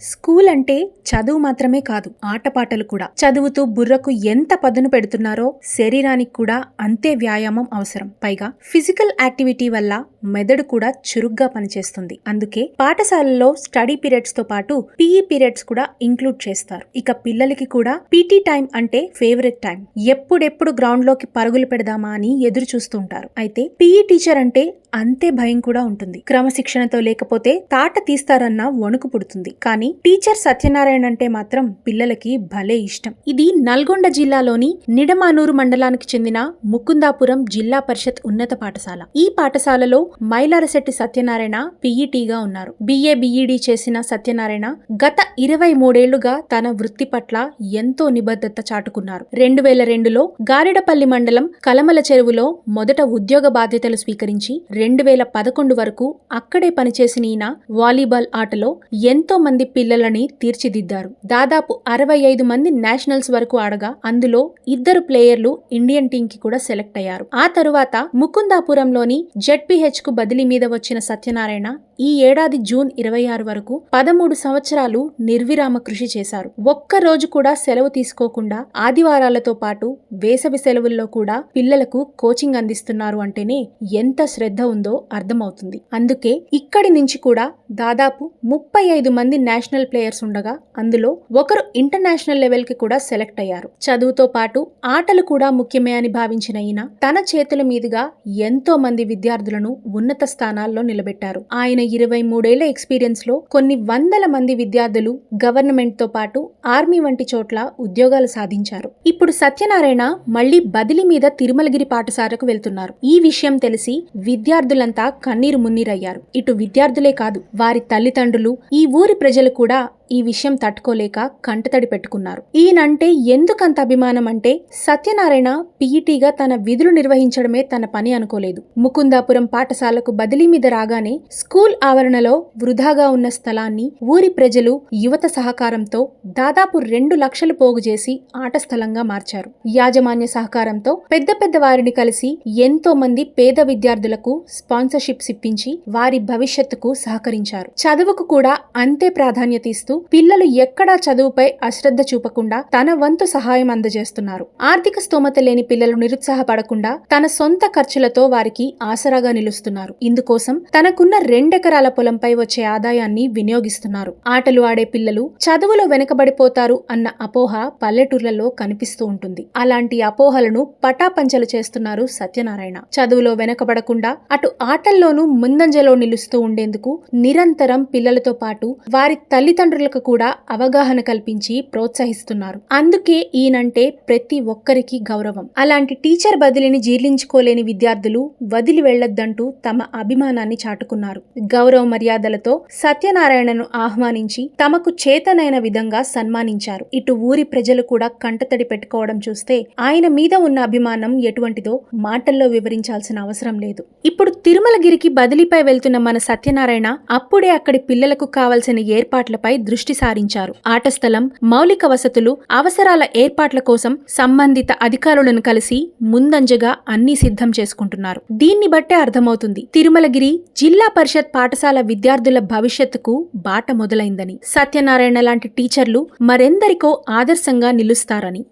School అంటే చదువు మాత్రమే కాదు ఆటపాటలు కూడా. చదువుతూ బుర్రకు ఎంత పదును పెడుతున్నారో శరీరానికి కూడా అంతే వ్యాయామం అవసరం. పైగా ఫిజికల్ యాక్టివిటీ వల్ల మెదడు కూడా చురుగ్గా పనిచేస్తుంది. అందుకే పాఠశాలల్లో స్టడీ పీరియడ్స్తో పాటు పీఈ పీరియడ్స్ కూడా ఇంక్లూడ్ చేస్తారు. ఇక పిల్లలకి కూడా పీటీ టైం అంటే ఫేవరెట్ టైం. ఎప్పుడెప్పుడు గ్రౌండ్లోకి పరుగులు పెడదామా అని ఎదురు చూస్తుంటారు అయితే పీఈ టీచర్ అంటే అంతే భయం కూడా ఉంటుంది. క్రమశిక్షణతో లేకపోతే తాట తీస్తారన్న వణుకు పుడుతుంది. కానీ టీచర్ సత్యనారాయణ అంటే మాత్రం పిల్లలకి భలే ఇష్టం. ఇది నల్గొండ జిల్లాలోని నిడమానూరు మండలానికి చెందిన ముకుందాపురం జిల్లా పరిషత్ ఉన్నత పాఠశాల. ఈ పాఠశాలలో మైలారశెట్టి సత్యనారాయణ పీఈటీగా ఉన్నారు. బిఏ బిఈడి చేసిన సత్యనారాయణ గత ఇరవై మూడేళ్ళుగా తన వృత్తి పట్ల ఎంతో నిబద్ధత చాటుకున్నారు. రెండు వేల రెండులో గారిడపల్లి మండలం కలమల చెరువులో మొదట ఉద్యోగ బాధ్యతలు స్వీకరించి రెండు వేల పదకొండు వరకు అక్కడే పనిచేసిన ఈయన వాలీబాల్ ఆటలో ఎంతో మంది పిల్లలని తీర్చిదిద్దారు. దాదాపు అరవై ఐదు మంది నేషనల్స్ వరకు ఆడగా అందులో ఇద్దరు ప్లేయర్లు ఇండియన్ టీం కి కూడా సెలెక్ట్ అయ్యారు. ఆ తరువాత ముకుందాపురంలోని జెడ్పీహెచ్కు బదిలీ మీద వచ్చిన సత్యనారాయణ ఈ ఏడాది జూన్ ఇరవై ఆరు వరకు పదమూడు సంవత్సరాలు నిర్విరామ కృషి చేశారు. ఒక్క రోజు కూడా సెలవు తీసుకోకుండా ఆదివారాలతో పాటు వేసవి సెలవుల్లో కూడా పిల్లలకు కోచింగ్ అందిస్తున్నారు అంటేనే ఎంత శ్రద్ధ ఉందో అర్థమవుతుంది. అందుకే ఇక్కడి నుంచి కూడా దాదాపు ముప్పై ఐదు మంది నేషనల్ ప్లేయర్స్ ఉండగా అందులో ఒకరు ఇంటర్నేషనల్ లెవెల్కి కూడా సెలెక్ట్ అయ్యారు. చదువుతో పాటు ఆటలు కూడా ముఖ్యమే అని భావించిన ఈయన తన చేతుల మీదుగా ఎంతో మంది విద్యార్థులను ఉన్నత స్థానాల్లో నిలబెట్టారు. ఆయన ఇరవై మూడేళ్ళ ఎక్స్పీరియన్స్లో కొన్ని వందల మంది విద్యార్థులు గవర్నమెంట్తో పాటు ఆర్మీ వంటి చోట్ల ఉద్యోగాలు సాధించారు. ఇప్పుడు సత్యనారాయణ మళ్ళీ బదిలీ మీద తిరుమలగిరి పాఠశాలకు వెళ్తున్నారు. ఈ విషయం తెలిసి విద్యార్థులంతా కన్నీరు మున్నీరయ్యారు. ఇటు విద్యార్థులే కాదు వారి తల్లిదండ్రులు ఈ ఊరి ప్రజలు కూడా ఈ విషయం తట్టుకోలేక కంటతడి పెట్టుకున్నారు. ఈయనంటే ఎందుకంత అభిమానం అంటే సత్యనారాయణ పీఈటీగా తన విధులు నిర్వహించడమే తన పని అనుకోలేదు. ముకుందాపురం పాఠశాలకు బదిలీ మీద రాగానే స్కూల్ ఆవరణలో వృధాగా ఉన్న స్థలాన్ని ఊరి ప్రజలు యువత సహకారంతో దాదాపు రెండు లక్షలు పోగు చేసి ఆట స్థలంగా మార్చారు. యాజమాన్య సహకారంతో పెద్ద పెద్ద వారిని కలిసి ఎంతో మంది పేద విద్యార్థులకు స్పాన్సర్షిప్స్ ఇప్పించి వారి భవిష్యత్తుకు సహకరించారు. చదువుకు కూడా అంతే ప్రాధాన్యత ఇస్తూ పిల్లలు ఎక్కడా చదువుపై అశ్రద్ధ చూపకుండా తన వంతు సహాయం అందజేస్తున్నారు. ఆర్థిక స్తోమత లేని పిల్లలు నిరుత్సాహపడకుండా తన సొంత ఖర్చులతో వారికి ఆసరాగా నిలుస్తున్నారు. ఇందుకోసం తనకున్న రెండెకరాల పొలంపై వచ్చే ఆదాయాన్ని వినియోగిస్తున్నారు. ఆటలు ఆడే పిల్లలు చదువులో వెనుకబడిపోతారు అన్న అపోహ పల్లెటూర్లలో కనిపిస్తూ ఉంటుంది. అలాంటి అపోహలను పటాపంచలు చేస్తున్నారు సత్యనారాయణ. చదువులో వెనకబడకుండా అటు ఆటల్లోనూ ముందంజలో నిలుస్తూ ఉండేందుకు నిరంతరం పిల్లలతో పాటు వారి తల్లిదండ్రులకు కూడా అవగాహన కల్పించి ప్రోత్సహిస్తున్నారు. అందుకే ఈయనంటే ప్రతి ఒక్కరికి గౌరవం. అలాంటి టీచర్ బదిలీని జీర్ణించుకోలేని విద్యార్థులు వదిలి వెళ్ళొద్దంటూ తమ అభిమానాన్ని చాటుకున్నారు. గౌరవ మర్యాదలతో సత్యనారాయణను ఆహ్వానించి తమకు చేతనైన విధంగా సన్మానించారు. ఇటు ఊరి ప్రజలు కూడా కంటతడి పెట్టుకోవడం చూస్తే ఆయన మీద ఉన్న అభిమానం ఎటువంటిదో మాటల్లో వివరించాల్సిన అవసరం లేదు. ఇప్పుడు తిరుమలగిరికి బదిలీపై వెళ్తున్న మన సత్యనారాయణ అప్పుడే అక్కడి పిల్లలకు కావలసిన ఏర్పాట్లపై దృష్టి దృష్టి సారించారు. ఆట స్థలం మౌలిక వసతులు అవసరాల ఏర్పాట్ల కోసం సంబంధిత అధికారులను కలిసి ముందంజగా అన్ని సిద్ధం చేసుకుంటున్నారు. దీన్ని బట్టే అర్థమవుతుంది. తిరుమలగిరి జిల్లా పరిషత్ పాఠశాల విద్యార్థుల భవిష్యత్తుకు బాట మొదలైందని. సత్యనారాయణ లాంటి టీచర్లు మరెందరికో ఆదర్శంగా నిలుస్తారని.